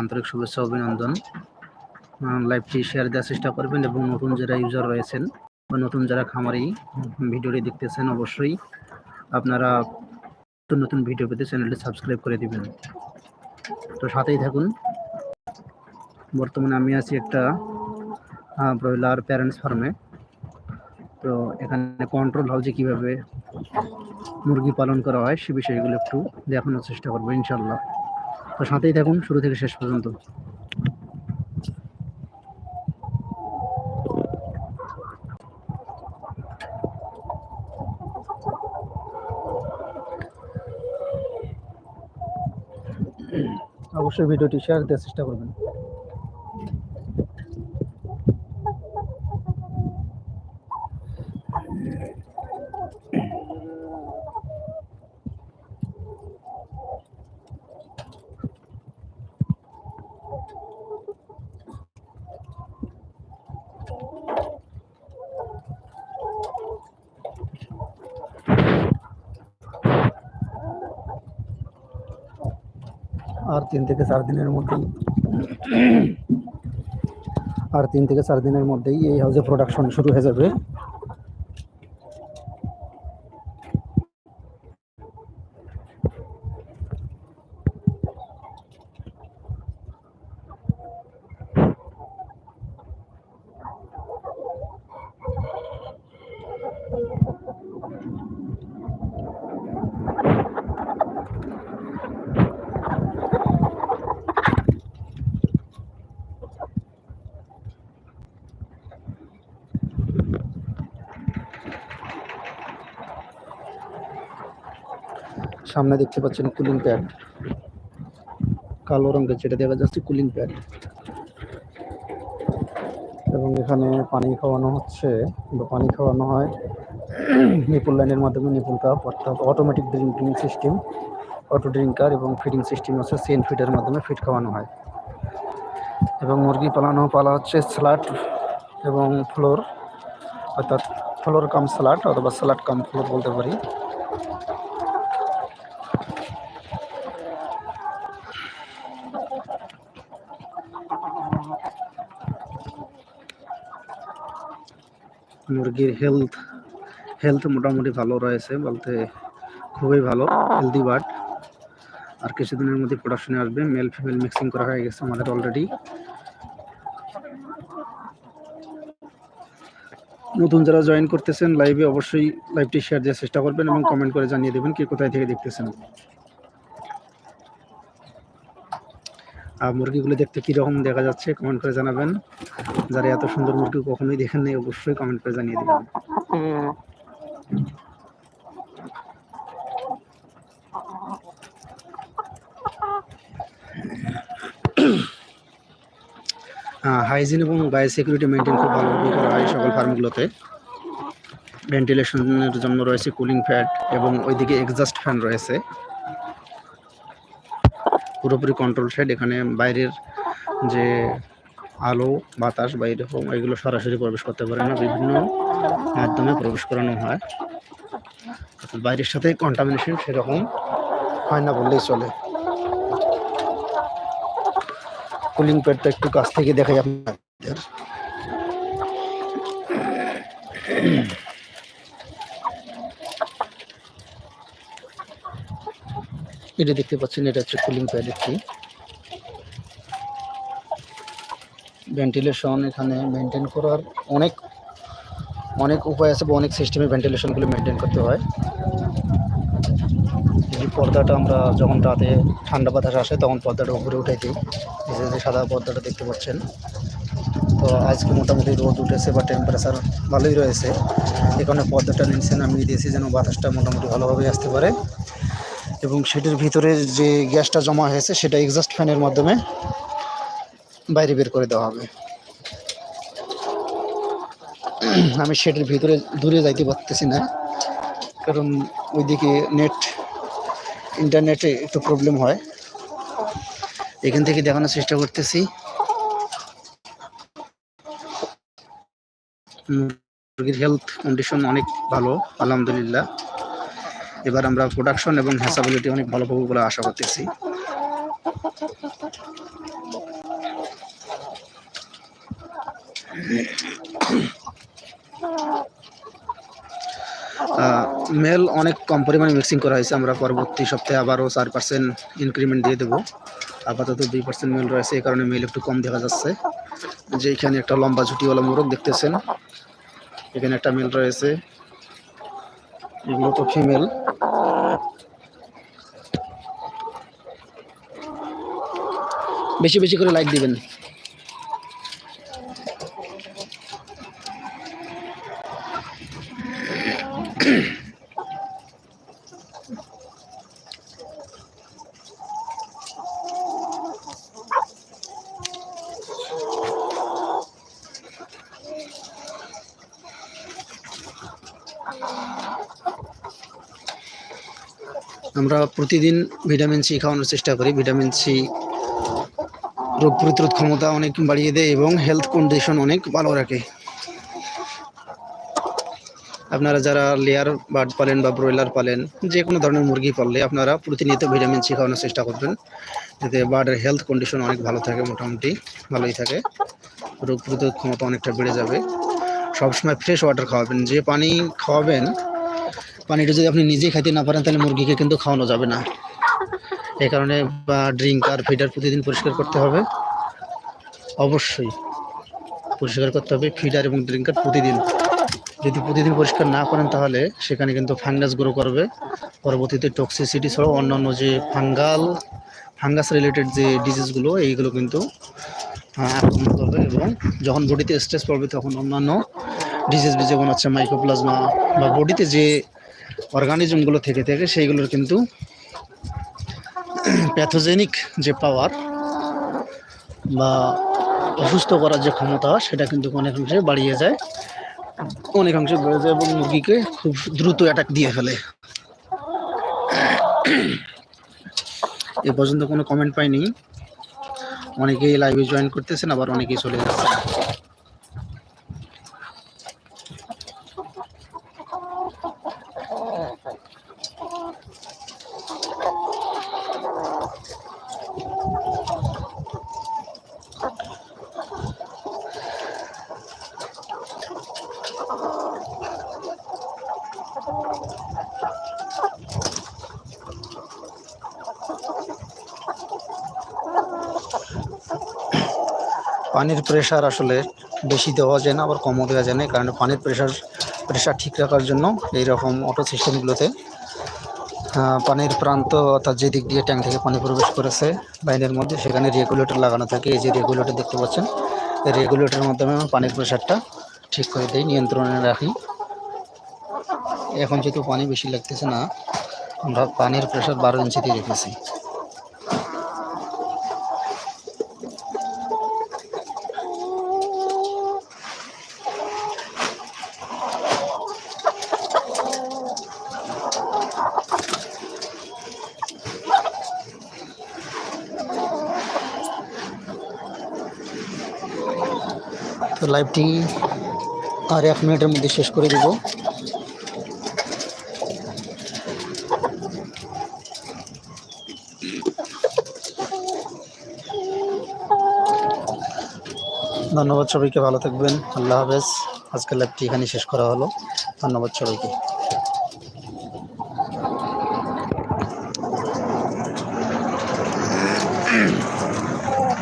আন্তরিক শুভেচ্ছা, অভিনন্দন। লাইভটি শেয়ার দেওয়ার চেষ্টা করবেন এবং নতুন যারা ইউজার রয়েছেন বা নতুন যারা খামারি ভিডিওটি দেখতেছেন, অবশ্যই আপনারা নতুন নতুন ভিডিও পেতে চ্যানেলটি সাবস্ক্রাইব করে দিবেন। তো সাথেই থাকুন। বর্তমানে আমি আছি একটা ব্রয়লার প্যারেন্টস ফার্মে তো এখানে কন্ট্রোল হাউসে কীভাবে মুরগি পালন করা হয় সে বিষয়গুলো একটু দেখানোর চেষ্টা করব ইনশাল্লাহ তো সাথেই থাকুন শুরু থেকে শেষ পর্যন্ত। অবশ্যই ভিডিওটি শেয়ার দেওয়ার চেষ্টা করবেন। আর তিন থেকে চার দিনের মধ্যেই। আর তিন থেকে চার দিনের মধ্যেই এই হাউসে প্রোডাকশন শুরু হয়ে যাবে। সামনে দেখতে পাচ্ছেন কুলিং প্যাড কালো রঙের যেটা দেখা যাচ্ছে কুলিং প্যাড এবং এখানে পানি খাওয়ানো হচ্ছে। বা পানি খাওয়ানো হয় নিপুল লাইনের মাধ্যমে নিপুল কাপ অর্থাৎ automatic drinking system auto drinker এবং ফিডিং সিস্টেম হচ্ছে সেন ফিডের মাধ্যমে ফিড খাওয়ানো হয়। এবং মুরগি পালানো, পালা হচ্ছে স্যালাড এবং ফ্লোর অর্থাৎ ফ্লোর কাম স্যালাড অথবা স্যালাড কাম ফ্লোর বলতে পারি। মুরগির হেলথ হেলথ মোটামুটি ভালো রয়েছে বলতে খুবই ভালো হেলদি বার্ড আর কিছুদিনের মধ্যে প্রোডাকশনে আসবে মেল ফিমেল মিক্সিং করা হয়ে গেছে আমাদের অলরেডি নতুন যারা জয়েন করতেছেন লাইভে অবশ্যই লাইভটি শেয়ার দেওয়ার চেষ্টা করবেন এবং কমেন্ট করে জানিয়ে দেবেন কি কোথায় থেকে দেখতেছেন। আর মুরগিগুলো দেখতে কীরকম দেখা যাচ্ছে কমেন্ট করে জানাবেন। যারা এত সুন্দর মুরগি কখনোই দেখেন নাই, অবশ্যই কমেন্ট করে জানিয়ে দেবেন। হাইজিন এবং বায়ো সিকিউরিটি মেনটেন খুব ভালোভাবে করা হয় সকল ফার্মগুলোতে ভেন্টিলেশনের জন্য রয়েছে কুলিং ফ্যাট এবং ওইদিকে এক্সজাস্ট ফ্যান রয়েছে। পুরোপুরি কন্ট্রোল সাইড এখানে বাইরের যে আলো, বাতাস বা এরকম এগুলো সরাসরি প্রবেশ করতে পারে না, বিভিন্ন মাধ্যমে প্রবেশ করানো হয়। অর্থাৎ বাইরের সাথে কন্টামিনেশন সেরকম হয় না বললেই চলে। কুলিং প্যাডটা একটু কাছ থেকে দেখাই আপনাদের। এটা দেখতে পাচ্ছেন, এটা হচ্ছে কুলিং প্যাড একটি ভেন্টিলেশন এখানে মেনটেন করার অনেক অনেক উপায় আছে বা অনেক সিস্টেমে ভেন্টিলেশনগুলো মেনটেন করতে হয়। এই পর্দাটা আমরা যখন রাতে ঠান্ডা বাতাস আসে, তখন পর্দাটা উপরে উঠে দিই। এই যে সাদা পর্দাটা দেখতে পাচ্ছেন। তো আজকে মোটামুটি রোদ উঠেছে বা টেম্পারেচার ভালোই রয়েছে। এখানে পর্দাটা নিচে নামিয়ে দিয়েছি যেন বাতাসটা মোটামুটি ভালোভাবে আসতে পারে। এবং সেটির ভিতরে যে গ্যাসটা জমা হয়েছে, সেটা এক্সস্ট ফ্যানের মাধ্যমে বাইরে বের করে দেওয়া হবে। আমি সেটির ভিতরে দূরে যাইতে পারতেছি না, কারণ ওইদিকে নেট ইন্টারনেটে একটু প্রবলেম হয়। এখান থেকে দেখানোর চেষ্টা করতেছি। মুরগির হেলথ কন্ডিশন অনেক ভালো, আলহামদুলিল্লাহ। এবার আমরা প্রোডাকশন এবং হ্যাসাবিলিটি অনেক ভালো পাবো বলে আশা করতেছি। মেল অনেক কম পরিমাণে মিক্সিং করা হয়েছে। আমরা পরবর্তী সপ্তাহে আবারও চার পার্সেন্ট ইনক্রিমেন্ট দিয়ে দেবো। আপাতত দুই পার্সেন্ট মেল রয়েছে, এই কারণে মেল একটু কম দেখা যাচ্ছে। যে এখানে একটা লম্বা ঝুটিওয়ালা মোরগ দেখতেছেন। এখানে একটা মেল রয়েছে। এগুলো তো ফিমেল বেশি বেশি করে লাইক দিবেন। আমরা প্রতিদিন ভিটামিন সি খাওয়ানোর চেষ্টা করি। ভিটামিন সি রোগ প্রতিরোধ ক্ষমতা অনেক বাড়িয়ে দেয় এবং হেলথ কন্ডিশন অনেক ভালো রাখে। আপনারা যারা লেয়ার বার্ড পালেন বা ব্রয়লার পালেন, যে কোনো ধরনের মুরগি পাললে আপনারা প্রতিনিয়ত ভিটামিন সি খাওয়ানোর চেষ্টা করবেন। যাতে বার্ডের হেলথ কন্ডিশন অনেক ভালো থাকে, মোটামুটি ভালোই থাকে। রোগ প্রতিরোধ ক্ষমতা অনেকটা বেড়ে যাবে। সবসময় ফ্রেশ ওয়াটার খাওয়াবেন। যে পানি খাওয়াবেন পানিটা যদি আপনি নিজেই খাইতে না পারেন, তাহলে মুরগিকে কিন্তু খাওয়ানো যাবে না। এই কারণে বা ড্রিঙ্ক আর ফিডার প্রতিদিন পরিষ্কার করতে হবে। অবশ্যই পরিষ্কার করতে হবে ফিডার এবং ড্রিঙ্কার প্রতিদিন। যদি প্রতিদিন পরিষ্কার না করেন তাহলে সেখানে কিন্তু ফাঙ্গাস গ্রো করবে। পরবর্তীতে টক্সিসিটি ছাড়াও অন্যান্য যে ফাঙ্গাল ফাঙ্গাস রিলেটেড যে ডিজিজগুলো এইগুলো কিন্তু আক্রমণ করবে এবং যখন বডিতে স্ট্রেস পড়বে তখন অন্যান্য ডিজিজ যেমন হচ্ছে মাইক্রোপ্লাজমা বা বডিতে যে অর্গানিজমগুলো থেকে থাকে সেইগুলোর কিন্তু প্যাথোজেনিক যে পাওয়ার বা অসুস্থ করার যে ক্ষমতা, সেটা কিন্তু অনেকাংশে বাড়িয়ে যায়। অনেকাংশে বেড়ে যায় এবং মুরগিকে খুব দ্রুত অ্যাটাক দিয়ে ফেলে। এ পর্যন্ত কোনো কমেন্ট পাইনি। অনেকেই লাইভে জয়েন করতেছেন, আবার অনেকেই চলে যাচ্ছেন। পানির প্রেশার আসলে বেশি দেওয়া যায় না, আবার কমও দেওয়া যায় না কারণ পানির প্রেশার প্রেশার ঠিক রাখার জন্য এই রকম অটো সিস্টেমগুলোতে পানির প্রান্ত অর্থাৎ যে দিক দিয়ে ট্যাঙ্ক থেকে পানি প্রবেশ করেছে লাইনের মধ্যে সেখানে রেগুলেটর লাগানো থাকে। এই যে রেগুলেটর দেখতে পাচ্ছেন, এই রেগুলেটরের মাধ্যমে আমরা পানির প্রেশারটা ঠিক করে দিই, নিয়ন্ত্রণে রাখি। এখন যেহেতু পানি বেশি লাগতেছে না, আমরা পানির প্রেশার বারো ইঞ্চিতে রেখেছি। লাইভটি আর এক মিনিটের মধ্যে শেষ করে দেব। ধন্যবাদ সবাইকে, ভালো থাকবেন। আল্লাহ হাফেজ। আজকের লাইভটি এখানে শেষ করা হলো। ধন্যবাদ সবাইকে।